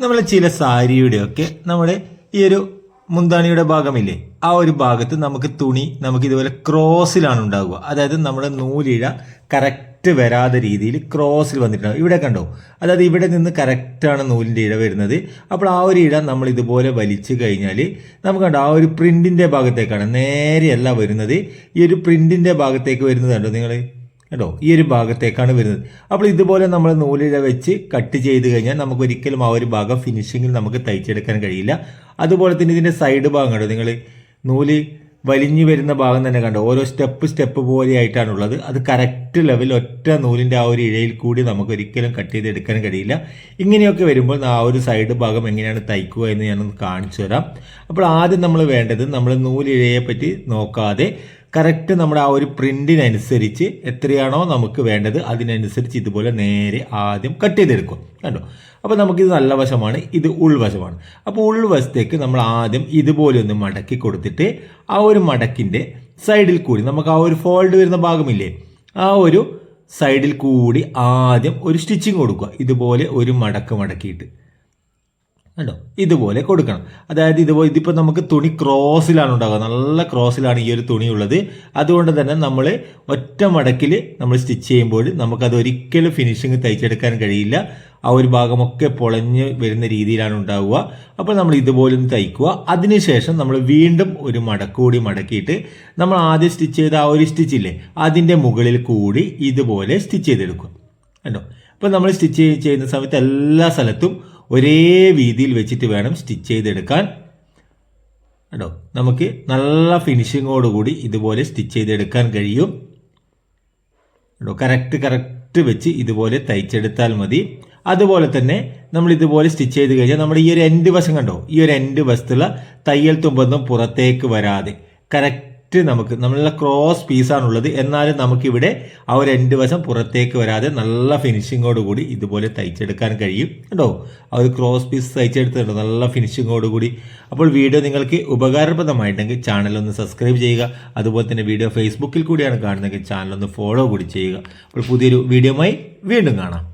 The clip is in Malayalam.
നമ്മൾ ചില സാരിയുടെയൊക്കെ നമ്മുടെ ഈ ഒരു മുന്താണിയുടെ ഭാഗമില്ലേ ആ ഒരു ഭാഗത്ത് നമുക്ക് തുണി നമുക്ക് ഇതുപോലെ ക്രോസിലാണ് ഉണ്ടാകുക അതായത് നമ്മുടെ നൂലിഴ കറക്റ്റ് വരാതെ രീതിയിൽ ക്രോസിൽ വന്നിട്ടുണ്ടാകും ഇവിടെ കണ്ടോ? അതായത് ഇവിടെ നിന്ന് കറക്റ്റാണ് നൂലിന്റെ ഇഴ വരുന്നത്. അപ്പോൾ ആ ഒരു ഇഴ നമ്മൾ ഇതുപോലെ വലിച്ചു കഴിഞ്ഞാൽ നമുക്ക് കണ്ടോ ആ ഒരു പ്രിന്റിന്റെ ഭാഗത്തേക്കാണ് നേരെയല്ല വരുന്നത്. ഈ ഒരു പ്രിന്റിന്റെ ഭാഗത്തേക്ക് വരുന്നത് കണ്ടോ നിങ്ങൾ? കേട്ടോ? ഈ ഒരു ഭാഗത്തേക്കാണ് വരുന്നത്. അപ്പോൾ ഇതുപോലെ നമ്മൾ നൂലിഴ വെച്ച് കട്ട് ചെയ്ത് കഴിഞ്ഞാൽ നമുക്ക് ഒരിക്കലും ആ ഒരു ഭാഗം ഫിനിഷിങ്ങിൽ നമുക്ക് തയ്ച്ചെടുക്കാൻ കഴിയില്ല. അതുപോലെ തന്നെ ഇതിന്റെ സൈഡ് ഭാഗം കണ്ടോ? നിങ്ങൾ നൂൽ വലിഞ്ഞു വരുന്ന ഭാഗം തന്നെ കണ്ടോ? ഓരോ സ്റ്റെപ്പ് സ്റ്റെപ്പ് പോലെയായിട്ടാണുള്ളത്. അത് കറക്റ്റ് ലെവൽ ഒറ്റ നൂലിന്റെ ആ ഒരു ഇഴയിൽ കൂടി നമുക്ക് ഒരിക്കലും കട്ട് ചെയ്തെടുക്കാൻ കഴിയില്ല. ഇങ്ങനെയൊക്കെ വരുമ്പോൾ ആ ഒരു സൈഡ് ഭാഗം എങ്ങനെയാണ് തയ്ക്കുക എന്ന് ഞാനൊന്ന് കാണിച്ചു തരാം അപ്പോൾ ആദ്യം നമ്മൾ വേണ്ടത് നമ്മൾ നൂലിഴയെ പറ്റി നോക്കാതെ കറക്റ്റ് നമ്മുടെ ആ ഒരു പ്രിന്റിനനുസരിച്ച് എത്രയാണോ നമുക്ക് വേണ്ടത് അതിനനുസരിച്ച് ഇതുപോലെ നേരെ ആദ്യം കട്ട് ചെയ്തെടുക്കും കണ്ടോ? അപ്പോൾ നമുക്കിത് നല്ല വശമാണ് ഇത് ഉൾവശമാണ്. അപ്പോൾ ഉൾവശത്തേക്ക് നമ്മൾ ആദ്യം ഇതുപോലെ ഒന്ന് മടക്കി കൊടുത്തിട്ട് ആ ഒരു മടക്കിന്റെ സൈഡിൽ കൂടി നമുക്ക് ആ ഒരു ഫോൾഡ് വരുന്ന ഭാഗമില്ലേ? ആ ഒരു സൈഡിൽ കൂടി ആദ്യം ഒരു സ്റ്റിച്ചിങ് കൊടുക്കുക. ഇതുപോലെ ഒരു മടക്ക് മടക്കിയിട്ട്. കണ്ടോ? ഇതുപോലെ കൊടുക്കണം. അതായത് ഇതുപോലെ ഇതിപ്പോൾ നമുക്ക് തുണി ക്രോസിലാണ് ഉണ്ടാകുക നല്ല ക്രോസിലാണ് ഈ ഒരു തുണി ഉള്ളത്. അതുകൊണ്ട് തന്നെ നമ്മൾ ഒറ്റ മടക്കിൽ നമ്മൾ സ്റ്റിച്ച് ചെയ്യുമ്പോൾ നമുക്കത് ഒരിക്കലും ഫിനിഷിങ് തയ്ച്ചെടുക്കാൻ കഴിയില്ല. ആ ഒരു ഭാഗമൊക്കെ പൊളഞ്ഞ് വരുന്ന രീതിയിലാണ് ഉണ്ടാവുക. അപ്പോൾ നമ്മൾ ഇതുപോലെ ഒന്ന് തയ്ക്കുക. അതിനുശേഷം നമ്മൾ വീണ്ടും ഒരു മടക്കൂടി മടക്കിയിട്ട് നമ്മൾ ആദ്യം സ്റ്റിച്ച് ചെയ്ത ആ ഒരു സ്റ്റിച്ചില്ലേ അതിന്റെ മുകളിൽ കൂടി ഇതുപോലെ സ്റ്റിച്ച് ചെയ്തെടുക്കുക. കണ്ടോ? അപ്പോൾ നമ്മൾ സ്റ്റിച്ച് ചെയ്യുന്ന സമയത്ത് എല്ലാ സ്ഥലത്തും ഒരേ വീതിയിൽ വെച്ചിട്ട് വേണം സ്റ്റിച്ച് ചെയ്തെടുക്കാൻ. കേട്ടോ നമുക്ക് നല്ല ഫിനിഷിങ്ങോടുകൂടി ഇതുപോലെ സ്റ്റിച്ച് ചെയ്തെടുക്കാൻ കഴിയും. കേട്ടോ കറക്റ്റ് കറക്റ്റ് വെച്ച് ഇതുപോലെ തയ്ച്ചെടുത്താൽ മതി. അതുപോലെ തന്നെ നമ്മൾ ഇതുപോലെ സ്റ്റിച്ച് ചെയ്ത് കഴിഞ്ഞാൽ നമ്മുടെ ഈ ഒരു എൻഡ് വശം കണ്ടോ? ഈ ഒരു എൻഡ് വശത്തുള്ള തയ്യൽ തുമ്പൊന്നും പുറത്തേക്ക് വരാതെ. കറക്റ്റ് നമുക്ക് നല്ല ക്രോസ് പീസാണുള്ളത്. എന്നാലും നമുക്കിവിടെ ആ ഒരു എൻഡ് വശം പുറത്തേക്ക് വരാതെ നല്ല ഫിനിഷിങ്ങോട് കൂടി ഇതുപോലെ തയ്ച്ചെടുക്കാൻ കഴിയും. കേട്ടോ ആ ഒരു ക്രോസ് പീസ് തയ്ച്ചെടുത്തിട്ടുണ്ട്. നല്ല ഫിനിഷിങ്ങോട് കൂടി. അപ്പോൾ വീഡിയോ നിങ്ങൾക്ക് ഉപകാരപ്രദമായിട്ടുണ്ടെങ്കിൽ ചാനൽ ഒന്ന് സബ്സ്ക്രൈബ് ചെയ്യുക. അതുപോലെ തന്നെ വീഡിയോ ഫേസ്ബുക്കിൽ കൂടിയാണ് കാണുന്നതെങ്കിൽ ചാനൽ ഒന്ന് ഫോളോ കൂടി ചെയ്യുക. അപ്പോൾ പുതിയൊരു വീഡിയോയുമായി വീണ്ടും കാണാം.